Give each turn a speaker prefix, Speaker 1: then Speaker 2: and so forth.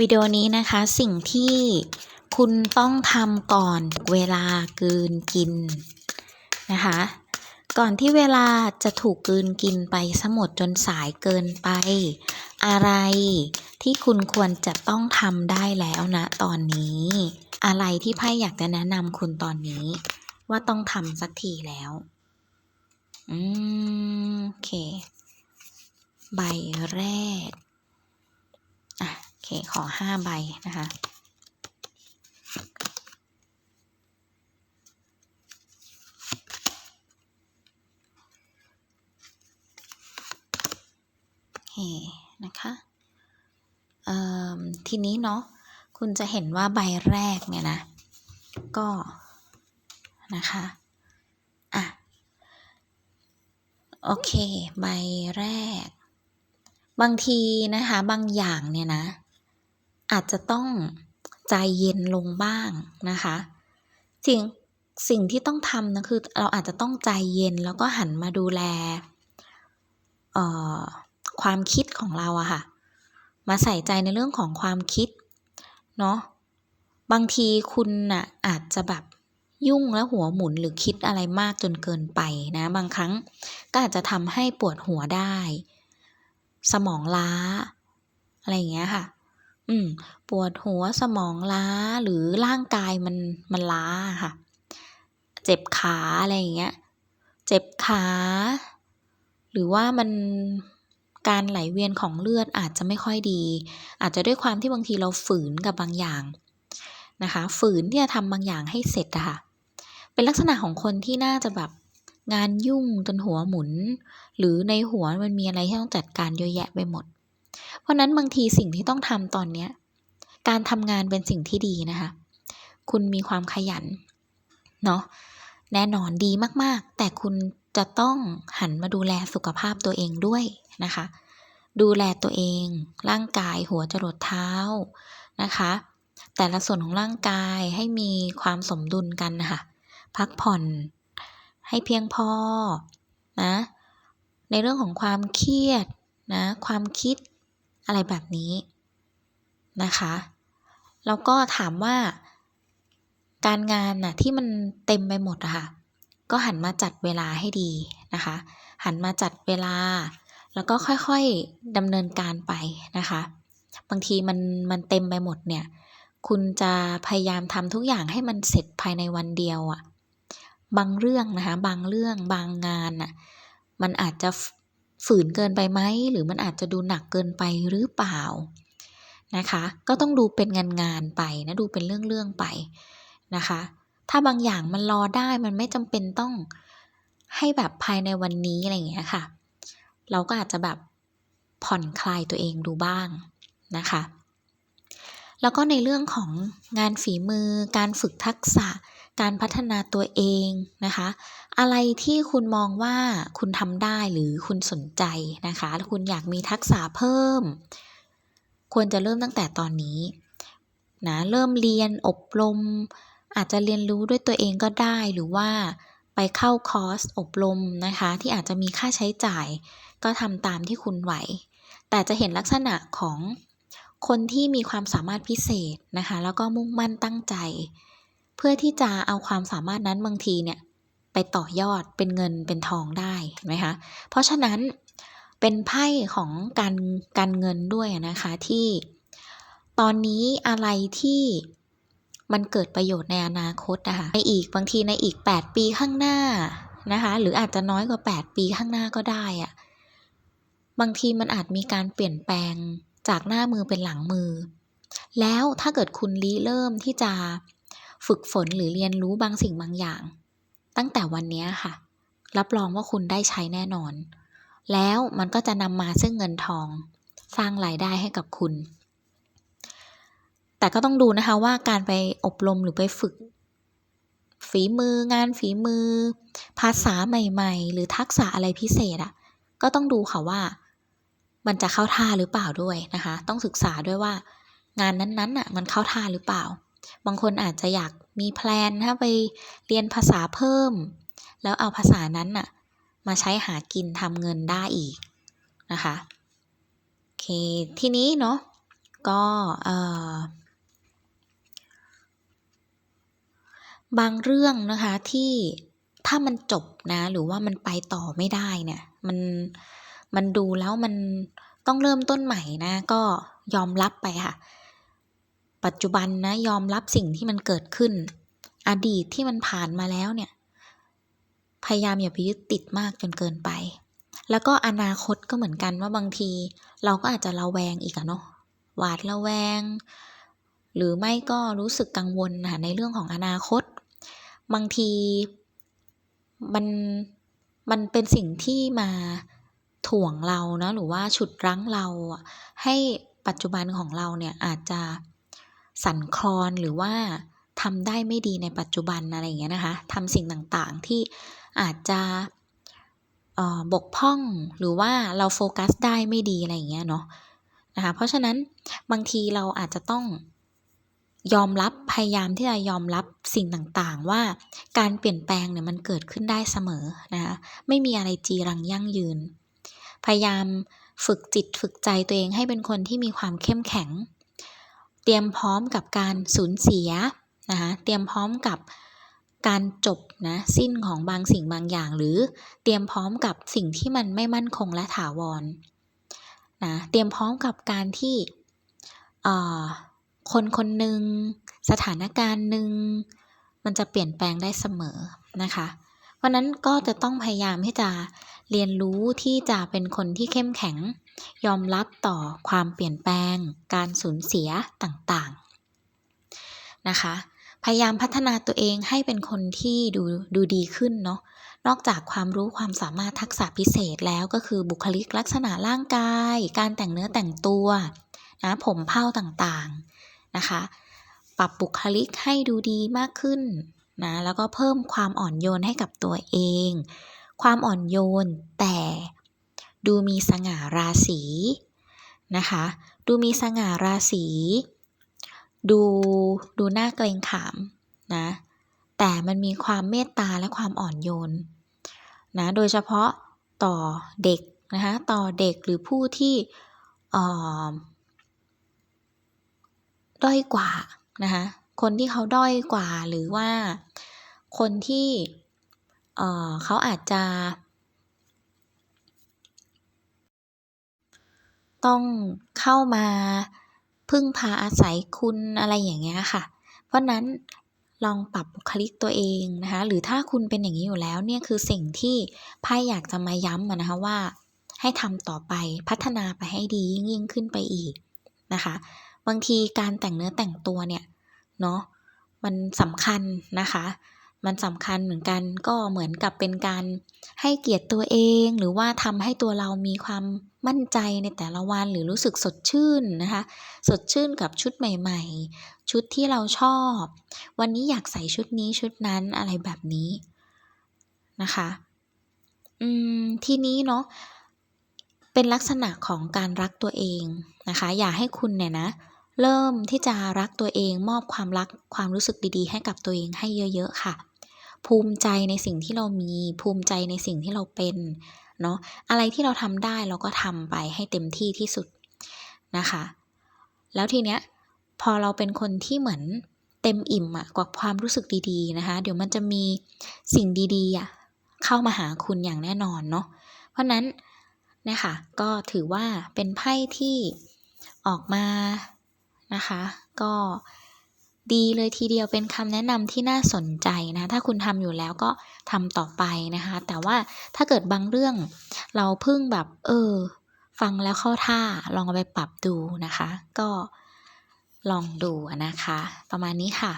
Speaker 1: วิดีโอนี้นะคะสิ่งที่คุณต้องทำก่อนเวลากลืนกินนะคะ ก่อนที่เวลาจะถูกกืนกินไปสมดจนสายเกินไป อะไรที่คุณควรจะต้องทำได้แล้วนะตอนนี้ อะไรที่ไพ่อยากจะแนะนำคุณตอนนี้ ว่าต้องทำสักทีแล้วอืมโอเค ใบแรกอะ ขอห้าใบนะคะเคนะคะทีนี้เนาะคุณจะเห็นว่าใบแรกเนี่ยนะ ก็นะคะอะโอเค ใบแรก บางทีนะคะ บางอย่างเนี่ยนะ อาจจะต้องใจเย็นลงบ้างนะคะสิ่งสิ่งที่ต้องทำนะคือเราอาจจะต้องใจเย็นแล้วก็หันมาดูแลความคิดของเราอะค่ะ มาใส่ใจในเรื่องของความคิดเนาะบางทีคุณน่ะอาจจะแบบยุ่งแล้วหัวหมุนหรือคิดอะไรมากจนเกินไปนะ บางครั้งก็อาจจะทำให้ปวดหัวได้ สมองล้า อะไรอย่างเงี้ยค่ะ อืม ปวดหัวสมองล้าหรือร่างกายมันมันล้าค่ะ เจ็บขาอะไรอย่างเงี้ย เจ็บขา หรือว่ามันการไหลเวียนของเลือดอาจจะไม่ค่อยดี อาจจะด้วยความที่บางทีเราฝืนกับบางอย่างนะคะ ฝืนที่จะทำบางอย่างให้เสร็จอะค่ะ เป็นลักษณะของคนที่น่าจะแบบงานยุ่งจนหัวหมุน หรือในหัวมันมีอะไรที่ต้องจัดการเยอะแยะไปหมด เพราะนั้นบางทีสิ่งที่ต้องทำตอนนี้การทำงานเป็นสิ่งที่ดีนะคะ คุณมีความขยันเนาะแน่นอนดีมากๆ แต่คุณจะต้องหันมาดูแลสุขภาพตัวเองด้วยนะคะ ดูแลตัวเอง ร่างกายหัวจรดเท้านะคะ แต่ละส่วนของร่างกายให้มีความสมดุลกันนะคะพักผ่อนให้เพียงพอนะในเรื่องของความเครียดนะความคิด อะไรแบบนี้นะคะ แล้วก็ถามว่า การงานน่ะที่มันเต็มไปหมดอะค่ะ ก็หันมาจัดเวลาให้ดีนะคะ หันมาจัดเวลา แล้วก็ค่อยๆดำเนินการไปนะคะ บางทีมันมันเต็มไปหมดเนี่ย คุณจะพยายามทำทุกอย่างให้มันเสร็จภายในวันเดียวอะบางเรื่องนะคะ บางเรื่องบางงานน่ะมันอาจจะ ฝืนเกินไปไหมหรือมันอาจจะดูหนักเกินไปหรือเปล่านะคะ ก็ต้องดูเป็นงานงานไปนะดูเป็นเรื่องเรื่องไปนะคะ ถ้าบางอย่างมันรอได้มันไม่จำเป็นต้องให้แบบภายในวันนี้อะไรอย่างเงี้ยค่ะ เราก็อาจจะแบบผ่อนคลายตัวเองดูบ้างนะคะ แล้วก็ในเรื่องของงานฝีมือการฝึกทักษะ การพัฒนาตัวเองนะคะ อะไรที่คุณมองว่าคุณทำได้หรือคุณสนใจนะคะคุณอยากมีทักษะเพิ่ม ควรจะเริ่มตั้งแต่ตอนนี้นะเริ่มเรียนอบรม อาจจะเรียนรู้ด้วยตัวเองก็ได้หรือว่าไปเข้าคอร์สอบรมนะคะ ที่อาจจะมีค่าใช้จ่าย ก็ทำตามที่คุณไหว แต่จะเห็นลักษณะของคนที่มีความสามารถพิเศษนะคะ แล้วก็มุ่งมั่นตั้งใจ เพื่อที่จะเอาความสามารถนั้นบางทีเนี่ยไปต่อยอดเป็นเงินเป็นทองได้เห็นไหมคะเพราะฉะนั้นเป็นไพ่ของการการเงินด้วยนะคะที่ตอนนี้อะไรที่มันเกิดประโยชน์ในอนาคตนะคะในอีกบางทีในอีก 8 ปีข้างหน้านะคะหรืออาจจะน้อยกว่า 8 ปีข้างหน้าก็ได้อะบางทีมันอาจมีการเปลี่ยนแปลงจากหน้ามือเป็นหลังมือ แล้วถ้าเกิดคุณรีเริ่มที่จะ ฝึกฝนหรือเรียนรู้บางสิ่งบางอย่าง ตั้งแต่วันนี้ค่ะ รับรองว่าคุณได้ใช้แน่นอน แล้วมันก็จะนำมาซึ่งเงินทอง สร้างรายได้ให้กับคุณ แต่ก็ต้องดูนะคะว่าการไปอบรมหรือไปฝึก ฝีมืองานฝีมือ ภาษาใหม่ ๆ หรือทักษะอะไรพิเศษอะ่ะ ก็ต้องดูค่ะว่ามันจะเข้าท่าหรือเปล่าด้วยนะคะ ต้องศึกษาด้วยว่างานนั้นๆอะมันเข้าท่าหรือเปล่า บางคนอาจจะอยากมีแพลนถ้าไปเรียนภาษาเพิ่ม แล้วเอาภาษานั้นน่ะมาใช้หากินทำเงินได้อีกนะคะโอเคทีนี้เนาะก็เอ่อบางเรื่องนะคะที่ถ้ามันจบนะหรือว่ามันไปต่อไม่ได้เนี่ยมันมันดูแล้วมันต้องเริ่มต้นใหม่นะก็ยอมรับไปค่ะ ปัจจุบันนะยอมรับสิ่งที่มันเกิดขึ้น อดีตที่มันผ่านมาแล้วเนี่ย พยายามอย่าไปยึดติดมากจนเกินไป แล้วก็อนาคตก็เหมือนกันว่าบางที เราก็อาจจะระแวงอีกอะเนาะหวาดระแวง หรือไม่ก็รู้สึกกังวลค่ะในเรื่องของอนาคต บางทีมันมันเป็นสิ่งที่มาถ่วงเรานะหรือว่าฉุดรั้งเราให้ปัจจุบันของเราเนี่ยอาจจะ สั่นคลอนหรือว่าทำได้ไม่ดีในปัจจุบันอะไรอย่างเงี้ยนะคะทำสิ่งต่างๆที่อาจจะบกพร่องหรือว่าเราโฟกัสได้ไม่ดีอะไรอย่างเงี้ยเนาะนะคะเพราะฉะนั้นบางทีเราอาจจะต้องยอมรับพยายามที่จะยอมรับสิ่งต่างๆ ว่าการเปลี่ยนแปลงเนี่ยมันเกิดขึ้นได้เสมอนะคะไม่มีอะไรจีรังยั่งยืน พยายามฝึกจิตฝึกใจตัวเองให้เป็นคนที่มีความเข้มแข็ง รียมพร้อมกับการสูญเสียนะคะเตรียมพร้อมกับการจบนะสิ้นของบางสิ่งบางอย่าง หรือเตรียมพร้อมกับสิ่งที่มันไม่มั่นคงและถาวรนะเตรียมพร้อมกับการที่เอ่อคนคนหนึ่งสถานการณ์หนึ่งมันจะเปลี่ยนแปลงได้เสมอนะคะ เพราะนั้นก็จะต้องพยายามที่จะ เรียนรู้ที่จะเป็นคนที่เข้มแข็ง ยอมรับต่อความเปลี่ยนแปลง การสูญเสียต่างๆนะคะ พยายามพัฒนาตัวเองให้เป็นคนที่ดูดูดีขึ้นเนาะนอกจากความรู้ความสามารถทักษะพิเศษแล้วก็คือบุคลิกลักษณะร่างกาย การแต่งเนื้อแต่งตัวนะผมเผ้าต่างๆนะคะ ปรับบุคลิกให้ดูดีมากขึ้นนะแล้วก็เพิ่มความอ่อนโยนให้กับตัวเอง ความอ่อนโยน แต่ดูมีสง่าราศีนะคะ ดูมีสง่าราศีดูดูน่าเกรงขามนะแต่มันมีความเมตตาและความอ่อนโยนนะโดยเฉพาะต่อเด็กนะคะต่อเด็กหรือผู้ที่อ่อด้อยกว่านะคะคนที่เขาด้อยกว่าหรือว่าคนที่ เขาอาจจะต้องเข้ามาพึ่งพาอาศัยคุณอะไรอย่างเงี้ยค่ะ เพราะนั้นลองปรับบุคลิกตัวเองนะคะ หรือถ้าคุณเป็นอย่างนี้อยู่แล้วเนี่ยคือสิ่งที่ไพ่อยากจะมาย้ำนะคะว่า ให้ทำต่อไปพัฒนาไปให้ดียิ่งยิ่งขึ้นไปอีกนะคะ บางทีการแต่งเนื้อแต่งตัวเนี่ยเนาะมันสำคัญนะคะ มันสำคัญเหมือนกันก็เหมือนกับเป็นการให้เกียรติตัวเอง หรือว่าทำให้ตัวเรามีความมั่นใจในแต่ละวันหรือรู้สึกสดชื่นนะคะ สดชื่นกับชุดใหม่ ๆ ชุดที่เราชอบ วันนี้อยากใส่ชุดนี้ชุดนั้นอะไรแบบนี้นะคะอืมทีนี้เนาะเป็นลักษณะของการรักตัวเองนะคะ อย่าให้คุณเนี่ยนะเริ่มที่จะรักตัวเองมอบความรักความรู้สึกดีๆ ให้กับตัวเองให้เยอะ ๆ ค่ะ ภูมิใจในสิ่งที่เรามี ภูมิใจในสิ่งที่เราเป็นเนาะอะไรที่เราทำได้เราก็ทำไปให้เต็มที่ที่สุดนะคะ แล้วทีเนี้ยพอเราเป็นคนที่เหมือนเต็มอิ่มอะกับความรู้สึกดีๆนะคะ เดี๋ยวมันจะมีสิ่งดีๆอะเข้ามาหาคุณอย่างแน่นอนเนาะเพราะนั้นนี่ยค่ะก็ถือว่าเป็นไพ่ที่ออกมานะคะ ก็ ดีเลยทีเดียวเป็นคำแนะนำที่น่าสนใจนะถ้าคุณทำอยู่แล้วก็ทำต่อไปนะคะ แต่ว่าถ้าเกิดบางเรื่อง เราเพิ่งแบบ เออ ฟังแล้วเข้าท่าลองเอาไปปรับดูนะคะ ก็ลองดูนะคะ ประมาณนี้ค่ะ